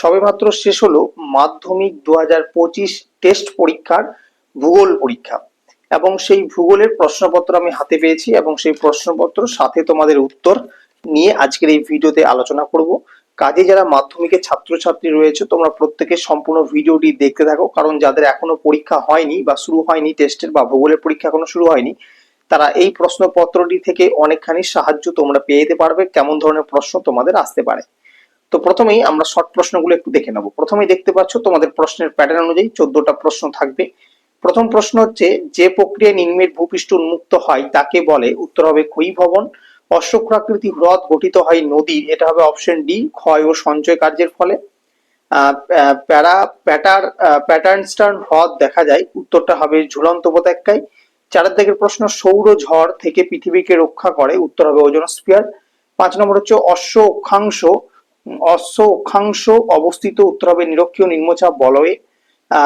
সবেমাত্র শেষ হলো মাধ্যমিক দু হাজার পঁচিশ টেস্ট পরীক্ষার ভূগোল পরীক্ষা। এবং সেই ভূগোলের প্রশ্নপত্র আমি হাতে পেয়েছি এবং সেই প্রশ্নপত্র সাথে তোমাদের উত্তর নিয়ে আজকের এই ভিডিওতে আলোচনা করব। কাজে যারা মাধ্যমিকের ছাত্রছাত্রী রয়েছে, তোমরা প্রত্যেকে সম্পূর্ণ ভিডিওটি দেখতে থাকো, কারণ যাদের এখনও পরীক্ষা হয়নি বা শুরু হয়নি টেস্টের বা ভূগোলের পরীক্ষা এখনও শুরু হয়নি, তারা এই প্রশ্নপত্রটি থেকে অনেকখানি সাহায্য তোমরা পেয়ে যেতে পারবে, কেমন ধরনের প্রশ্ন তোমাদের আসতে পারে। তো প্রথমেই আমরা শর্ট প্রশ্নগুলো একটু দেখে নেব। প্রথমেই দেখতে পাচ্ছ তোমাদের প্রশ্নের প্যাটার্ন অনুযায়ী চোদ্দটা প্রশ্ন থাকবে। প্রথম প্রশ্ন হচ্ছে, যে প্রক্রিয়ায় নিম্নের ভূপৃষ্ঠ উন্মুক্ত হয় তাকে বলে, উত্তর হবে ক্ষয়ী ভবন। অশ্বক্রাকৃতি হ্রদ গঠিত হয় নদীর এটা হবে অপশন ডি ক্ষয় ও সঞ্চয় কার্যের ফলে। প্যারা প্যাটার প্যাটার্ন স্টার্ন হ্রদ দেখা যায়, উত্তরটা হবে ঝুলন্ত উপত্যকায়। চারের দিকের প্রশ্ন, সৌর ঝড় থেকে পৃথিবীকে রক্ষা করে, উত্তর হবে ওজোনস্ফিয়ার পাঁচ নম্বর হচ্ছে অশ্ব অক্ষাংশ অশ্ব অক্ষাংশ অবস্থিত উত্তর হবে নিরক্ষীয় নিম্নচাপ বলয়ে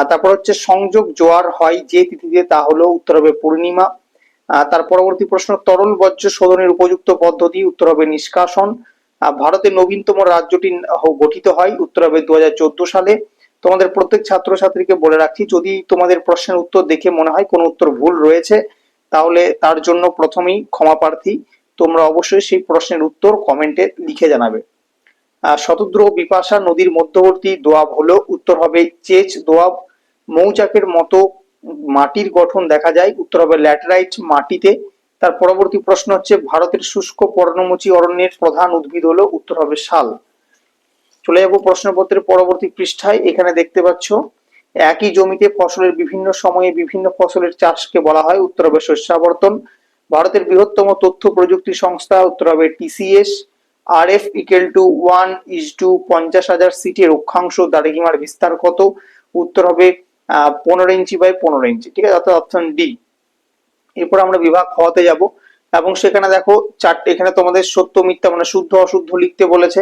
তারপর হচ্ছে সংযোগ জোয়ার হয় যে তিথিতে তা হলো উত্তর হবে পূর্ণিমা তার পরবর্তী প্রশ্ন, তরল বর্জ্য শোধনের উপযুক্ত পদ্ধতি উত্তর হবে নিষ্কাশন ভারতের নবীনতম রাজ্যটি গঠিত হয় উত্তর হবে দু হাজার চোদ্দ সালে। তোমাদের প্রত্যেক ছাত্রছাত্রীকে বলে রাখছি যদি তোমাদের প্রশ্নের উত্তর দেখে মনে হয় কোনো উত্তর ভুল রয়েছে, তাহলে তার জন্য প্রথমেই ক্ষমা প্রার্থী। তোমরা অবশ্যই সেই প্রশ্নের উত্তর কমেন্টে লিখে জানাবে। শতদ্র বিপাশা নদীর মধ্যবর্তী দোয়াব হলো উত্তর হবে চেচ দোয়াব। মৌচাকের মতো মাটির গঠন দেখা যায়। উত্তর হবে ল্যাটেরাইট মাটিতে। তার পরবর্তী প্রশ্ন হচ্ছে, ভারতের শুষ্ক পর্ণমোচী অরণ্যের প্রধান উদ্ভিদ হলো উত্তর হবে শাল। চলে যাব প্রশ্নপত্রের পরবর্তী পৃষ্ঠায়। এখানে দেখতে পাচ্ছ, একই জমিতে ফসলের বিভিন্ন সময়ে বিভিন্ন ফসলের চাষকে বলা হয়। উত্তর হবে শস্যাবর্তন। ভারতের বৃহত্তম তথ্য প্রযুক্তি সংস্থা, উত্তর হবে টিসিএস আর F equal to one is two পঞ্চাশ হাজার সিটের অক্ষাংশ দারিগিমার বিস্তার কত? উত্তর হবে পনেরো ইঞ্চি বাই পনেরো ইঞ্চি, ঠিক আছে? অর্থাৎ অপশন ডি এরপর আমরা বিভাগ খতে যাব। এবং সেখানে দেখো, চারটে, এখানে তোমাদের সত্য, মিথ্যা মানে শুদ্ধ, অশুদ্ধ লিখতে বলেছে।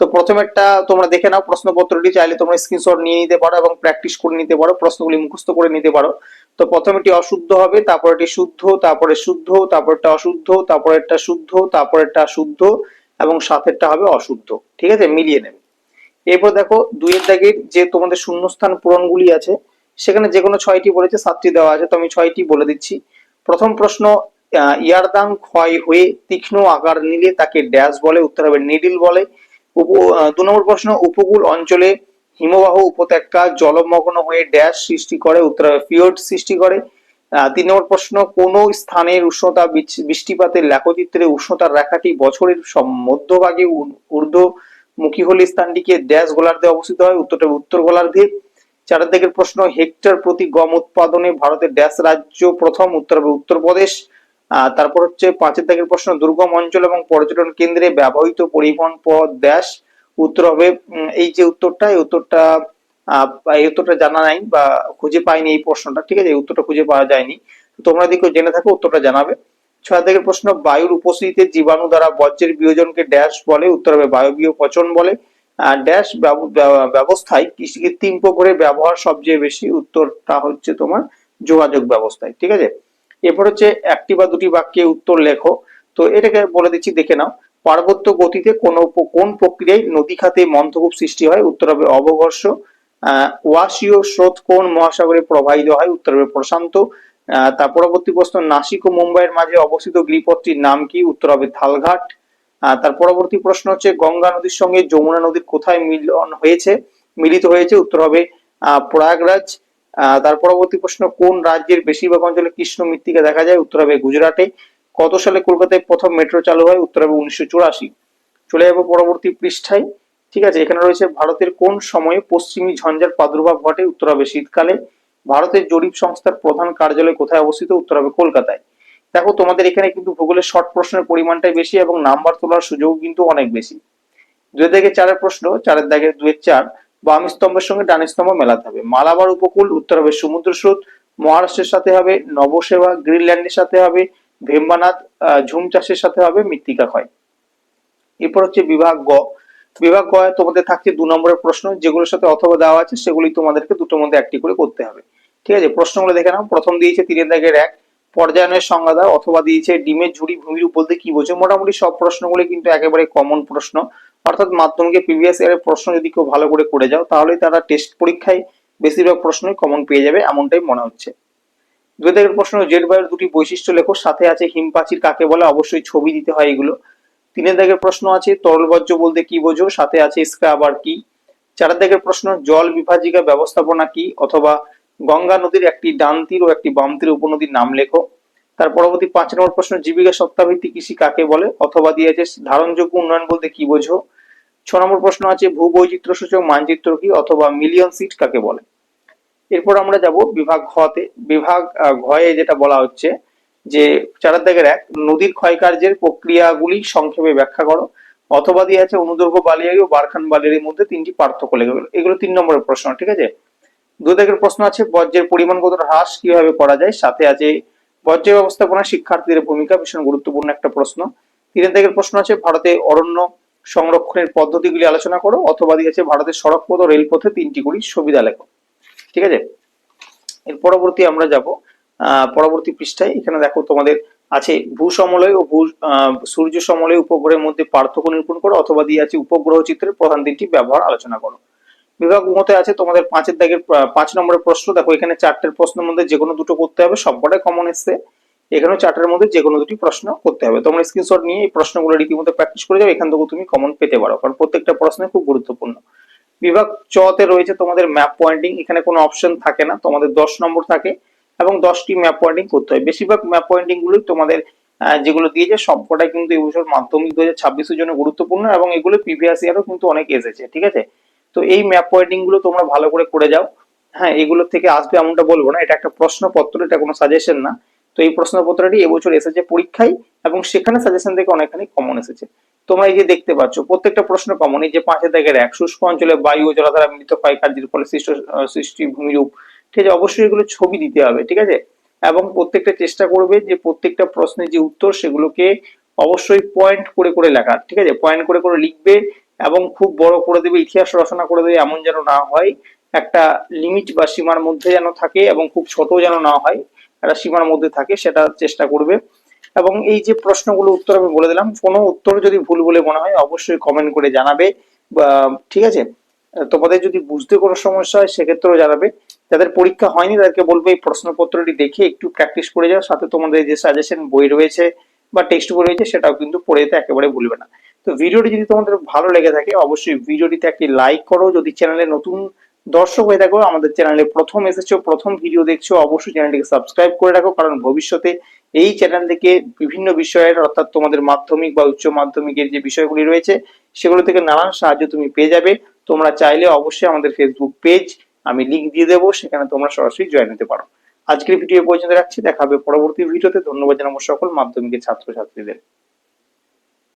তো প্রথমেরটা তোমরা দেখে নাও, প্রশ্নপত্রটি চাইলে তোমরা স্ক্রিনশট নিয়ে নিতে পারো এবং প্র্যাকটিস করে নিতে পারো, প্রশ্নগুলি মুখস্থ করে নিতে পারো। তো প্রথমেটি অশুদ্ধ হবে তারপরেটি শুদ্ধ, তারপরে শুদ্ধ তারপরটা অশুদ্ধ, তারপরেরটা শুদ্ধ তারপরেরটা শুদ্ধ। এবং সাতেরটা হবে অশুদ্ধ। ঠিক আছে? মিলিয়ে নেবে। এরপর দেখো, দুইয়ের দাগের যে তোমাদের শূন্যস্থান পূরণগুলি আছে, সেখানে যে কোনো ছয়টি বলেছে, সাতটি দেওয়া আছে। তো আমি ছয়টি বলে দিচ্ছি। প্রথম প্রশ্ন ইয়ারদাং ক্ষয় হয়ে তীক্ষ্ণ আকার নিলে তাকে ড্যাশ বলে, উত্তর হবে নিডিল বলে। দু নম্বর প্রশ্ন, উপকূল অঞ্চলে হিমবাহ উপত্যকা জলমগ্ন হয়ে ড্যাশ সৃষ্টি করে, উত্তর হবে ফিওর্ড সৃষ্টি করে। তিন নম্বর প্রশ্ন, কোন স্থানের উষ্ণতা বৃষ্টিপাতের লেখচিত্রে উষ্ণতার রেখাটি বছরের মধ্যভাগে ঊর্ধ্বমুখী হলে স্থানটিকে ড্যাশ গোলার্ধে অবস্থিত হয়। উত্তরটা উত্তর গোলার্ধে চারের দিকের প্রশ্ন, হেক্টর প্রতি গম উৎপাদনে ভারতের ড্যাশ রাজ্য প্রথম, উত্তর উত্তরপ্রদেশ। তারপর হচ্ছে পাঁচের দিকের প্রশ্ন, দুর্গম অঞ্চল এবং পর্যটন কেন্দ্রে ব্যবহৃত পরিবহন পথ ড্যাশ। উত্তর হবে এই যে উত্তরটা, এই উত্তরটা এই উত্তরটা জানা নাই বা খুঁজে পাইনি এই প্রশ্নটা, ঠিক আছে? এই উত্তরটা খুঁজে পাওয়া যায়নি। তোমরা যদি কেউ জেনে থাকো, উত্তরটা জানাবে। ছয় দিকের প্রশ্ন, বায়ুর উপস্থিতিতে জীবাণু দ্বারা বজ্রের বিয়োজনকে ড্যাশ বলে, উত্তর হবে বায়বীয় পচন বলে। ড্যাশ ব্যব- ব্যব- ব্যবস্থায় কৃষি কৃত্রিম উপগ্রহের ব্যবহার সবচেয়ে বেশি, উত্তরটা হচ্ছে তোমার যোগাযোগ ব্যবস্থায়, ঠিক আছে? এরপর হচ্ছে একটি বা দুটি বাক্যে উত্তর লেখো। তো এটাকে বলে দিচ্ছি, দেখে নাও। পার্বত্য গতিতে কোন কোন প্রক্রিয়ায় নদী খাতে মন্থকূপ সৃষ্টি হয়? উত্তর হবে অবঘর্ষ। ওয়াশীয় স্রোত কোন মহাসাগরে প্রবাহিত হয়? উত্তর প্রশান্ত। তার পরবর্তী প্রশ্ন, নাসিক ও মুম্বাইয়ের মাঝে অবস্থিত গিরিপথটির নাম কি? উত্তর হবে থালঘাট। তার পরবর্তী প্রশ্ন হচ্ছে, গঙ্গা নদীর সঙ্গে যমুনা নদীর কোথায় মিলন হয়েছে? মিলিত হয়েছে, উত্তর হবে প্রয়াগরাজ। তার পরবর্তী প্রশ্ন, কোন রাজ্যের বেশিরভাগ অঞ্চলে কৃষ্ণ মৃত্তিকা দেখা যায়? উত্তর হবে গুজরাটে। কত সালে কলকাতায় প্রথম মেট্রো চালু হয়? উত্তর হবে উনিশশো চুরাশি। চলে যাব পরবর্তী পৃষ্ঠায়। ঠিক আছে, এখানে রয়েছে ভারতের কোন সময়ে পশ্চিমী ঝঞ্ঝার প্রাদুর্ভাব ঘটে? উত্তর হবে শীতকালে, ভারতের জরিপ সংস্থার প্রধান কার্যালয় কোথায় অবস্থিত? উত্তর হবে কলকাতায়। দেখো, তোমাদের এখানে কিন্তু ভূগোলের শর্ট প্রশ্নের পরিমাণটাই বেশি এবং নাম্বার তোলার সুযোগ কিন্তু অনেক বেশি। দুই থেকে চারের প্রশ্ন, চারের দাগের দুয়ের চার, বাম স্তম্ভের সঙ্গে ডান স্তম্ভ মেলাতে হবে। মালাবার উপকূল উত্তর হবে সমুদ্র স্রোত, মহারাষ্ট্রের সাথে হবে, নবসেবা, গ্রিনল্যান্ডের সাথে হবে, ভেম্বানাথ ঝুম চাষের সাথে হবে মৃত্তিকা ক্ষয় এরপর হচ্ছে বিভাগ গ। বিভাগ এ তোমাদের থাকছে দু নম্বরের প্রশ্ন, যেগুলোর সাথে অথবা দেওয়া আছে, সেগুলি তোমাদেরকে দুটোর মধ্যে একটি করে করতে হবে। ঠিক আছে? প্রশ্নগুলো দেখে নাও। প্রথম দিয়েছে তিনের দাগের এক, পর্যায়নের সংজ্ঞা দাও অথবা দিয়েছে ডিমের ঝুড়ি ভূমিরূপ বলতে কি বোঝো? মোটামুটি সব প্রশ্নগুলি কিন্তু একেবারে কমন প্রশ্ন। অর্থাৎ মাধ্যমিকে প্রিভিয়াস ইয়ারের প্রশ্ন যদি কেউ ভালো করে করে যাও, তাহলে তারা টেস্ট পরীক্ষায় বেশিরভাগ প্রশ্নই কমন পেয়ে যাবে, এমনটাই মনে হচ্ছে। দুই দাগের প্রশ্ন জেট বায়ুর দুটি বৈশিষ্ট্য লেখো। সাথে আছে হিমপাচির কাকে বলে? অবশ্যই ছবি দিতে হয় এগুলো। তিনের দাগের প্রশ্ন আছে তরল বর্জ্য বলতে কি বোঝো? সাথে আছে স্ক্রাব আর কি। চার দাগের প্রশ্ন, জল বিভাজিকা ব্যবস্থাপনা কি? অথবা গঙ্গা নদীর একটি ডান তীর ও একটি বাম তীর উপনদীর নাম লেখো। তার পরবর্তী পাঁচ নম্বর প্রশ্ন, জীবিকা সত্তাভিত্তিক কৃষি কাকে বলে? অথবা দিয়েছে, ধারণযোগ্য উন্নয়ন বলতে কি বোঝো? ছ নম্বর প্রশ্ন আছে ভূবৈচিত্র্য সূচক মানচিত্র কি? অথবা মিলিয়ন সিট কাকে বলে? এরপর আমরা যাব বিভাগ ঘতে বিভাগ ঘয়ে যেটা বলা হচ্ছে যে চার দাগের এক, নদীর ক্ষয়কার্যের প্রক্রিয়াগুলি সংক্ষেপে ব্যাখ্যা করো। অথবা দিয়ে আছে অনুদৈর্ঘ্য বালিয়ারি ও বারখান বালিয়ারির মধ্যে তিনটি পার্থক্য লেগে গেল এগুলো তিন নম্বরের প্রশ্ন, ঠিক আছে? দু দাগের প্রশ্ন আছে বর্জ্যের পরিমাণ কতটা হ্রাস কীভাবে করা যায়? সাথে আছে বর্জ্য ব্যবস্থাপনা শিক্ষার্থীদের ভূমিকা ভীষণ গুরুত্বপূর্ণ একটা প্রশ্ন। তিন দাগের প্রশ্ন আছে, ভারতে অরণ্য সংরক্ষণের পদ্ধতিগুলি আলোচনা করো। অথবা দিয়ে আছে ভারতের সড়কপথ ও রেলপথে তিনটি গুলি সুবিধা লেখো। ঠিক আছে? এর পরবর্তী আমরা যাব। পরবর্তী পৃষ্ঠায় এখানে দেখো তোমাদের আছে ভূসমলয় ও ভূ সূর্য সমলয় উপগ্রহের মধ্যে পার্থক্য নিরূপণ করো অথবা দিয়ে আছে উপগ্রহ চিত্রের প্রধান তিনটি ব্যবহার আলোচনা করো। বিভাগ মতে আছে তোমাদের পাঁচের দাগের পাঁচ নম্বরের প্রশ্ন, দেখো এখানে চারটের প্রশ্নের মধ্যে যে কোনো দুটো করতে হবে, সবকটাই কমন এসছে। এখানেও চারটের মধ্যে যে কোনো দুটি প্রশ্ন করতে হবে। তোমরা স্ক্রিনশট নিয়ে এই প্রশ্নগুলো রীতিমতো প্র্যাকটিস করে যাও, এখান থেকে তুমি কমন পেতে পারো, কারণ প্রত্যেকটা প্রশ্ন খুব গুরুত্বপূর্ণ। বিভাগ চতে রয়েছে তোমাদের ম্যাপ পয়েন্টিং এখানে কোনো অপশন থাকে না, তোমাদের দশ নম্বর থাকে। এবং দশটি ম্যাপ পয়েন্টিং করতে হয়। বেশিরভাগ ম্যাপ পয়েন্টিং গুলোই তোমাদের যেগুলো দিয়েছে সবকটাই কিন্তু এই বছর মাধ্যমিক দু হাজার ছাব্বিশের জন্য গুরুত্বপূর্ণ এবং এগুলো প্রিভিয়াস ইয়ারও কিন্তু অনেক এসেছে, ঠিক আছে? তো এই ম্যাপ পয়েন্টিংগুলো তোমরা ভালো করে করে যাও। হ্যাঁ এগুলো থেকে আসবে এমনটা বলব না, এটা একটা প্রশ্নপত্র, এটা কোনো সাজেশন না। তো এই প্রশ্নপত্রটি এবছর এসেছে পরীক্ষায় এবং সেখানে সাজেশন থেকে অনেকখানি কমন এসেছে। তোমরা এই যে দেখতে পাচ্ছ, প্রত্যেকটা প্রশ্ন কমন এই যে পাঁচের দাগের এক, শুষ্ক অঞ্চলে বায়ু জলাধারা মিলিত ক্ষয় কার্যের ফলে সৃষ্ট সৃষ্টি ভূমিরূপ ঠিক আছে, অবশ্যই এগুলো ছবি দিতে হবে, ঠিক আছে? এবং প্রত্যেকটা চেষ্টা করবে যে প্রত্যেকটা প্রশ্নের যে উত্তর সেগুলোকে অবশ্যই পয়েন্ট করে করে লেখার, ঠিক আছে? পয়েন্ট করে করে লিখবে এবং খুব বড় করে দেবে, ইতিহাস রচনা করে দেবে, এমন যেন না হয়। একটা লিমিট বা সীমার মধ্যে যেন থাকে এবং খুব ছোট যেন না হয়, একটা সীমার মধ্যে থাকে, সেটা চেষ্টা করবে। এবং এই যে প্রশ্নগুলো উত্তর আমি বলে দিলাম, কোনো উত্তর যদি ভুল বলে মনে হয়, অবশ্যই কমেন্ট করে জানাবে। ঠিক আছে? তোমাদের যদি বুঝতে কোনো সমস্যা হয়, সেক্ষেত্রেও জানাবে। যাদের পরীক্ষা হয়নি, তাদেরকে বলব এই প্রশ্নপত্রটি দেখে একটু প্র্যাকটিস করে যাও। সাথে তোমাদের যে সাজেশন বই রয়েছে বা টেক্সট বই রয়েছে, সেটাও কিন্তু পড়ে যেতে একেবারে ভুলবে না। তো ভিডিওটি যদি তোমাদের ভালো লেগে থাকে, অবশ্যই ভিডিওটিতে একটি লাইক করো। যদি চ্যানেলে নতুন দর্শক হয়ে থাকো, আমাদের চ্যানেলে প্রথম এসেছ, প্রথম ভিডিও দেখছ, অবশ্যই চ্যানেলটিকে সাবস্ক্রাইব করে রাখো, কারণ ভবিষ্যতে এই চ্যানেল থেকে বিভিন্ন বিষয়ের, অর্থাৎ তোমাদের মাধ্যমিক বা উচ্চ মাধ্যমিকের যে বিষয়গুলি রয়েছে, সেগুলো থেকে নানান সাহায্য তুমি পেয়ে যাবে। তোমরা চাইলে অবশ্যই আমাদের ফেসবুক পেজ আমি লিঙ্ক দিয়ে দেবো, সেখানে তোমরা সরাসরি জয়েন হতে পারো। আজকের ভিডিও পর্যন্ত রাখছি, দেখা হবে পরবর্তী ভিডিওতে ধন্যবাদ জানাব সকল মাধ্যমিকের ছাত্রছাত্রীদের।